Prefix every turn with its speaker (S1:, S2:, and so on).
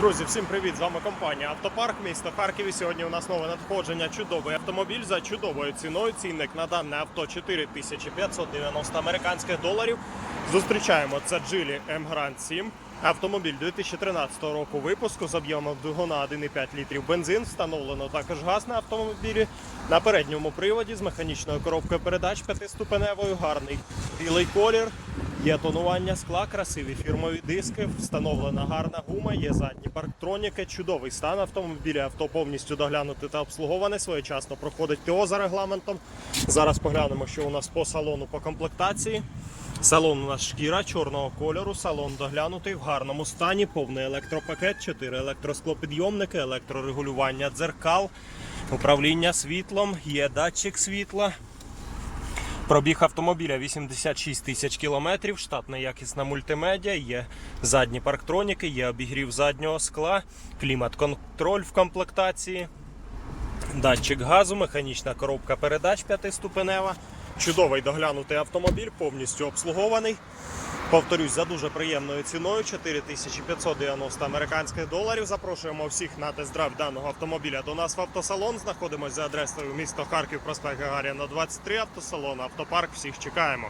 S1: Друзі, всім привіт! З вами компанія Автопарк, місто Харків. Сьогодні у нас нове надходження. Чудовий автомобіль за чудовою ціною. Цінник на дане авто 4590 американських доларів. Зустрічаємо це Geely M Grand 7. Автомобіль 2013 року випуску з об'ємом двигуна 1,5 літрів бензин. Встановлено також газ на автомобілі на передньому приводі з механічною коробкою передач п'ятиступеневою. Гарний білий колір. Є тонування скла, красиві фірмові диски, встановлена гарна гума, є задні парктроніки, чудовий стан автомобіля. Авто повністю доглянуте та обслуговане. Своєчасно проходить ТО за регламентом. Зараз поглянемо, що у нас по салону по комплектації. Салон у нас шкіра чорного кольору, салон доглянутий в гарному стані, повний електропакет, 4 електросклопідйомники, електрорегулювання дзеркал, управління світлом, є датчик світла. Пробіг автомобіля 86 тисяч кілометрів, штатна якісна мультимедіа, є задні парктроніки, є обігрів заднього скла, клімат-контроль в комплектації, датчик газу, механічна коробка передач п'ятиступенева. Чудовий доглянутий автомобіль, повністю обслугований. Повторюсь, за дуже приємною ціною 4590 американських доларів. Запрошуємо всіх на тест-драйв даного автомобіля до нас в автосалон. Знаходимося за адресою місто Харків, проспект Гагаріна 23, автосалон, автопарк. Всіх чекаємо.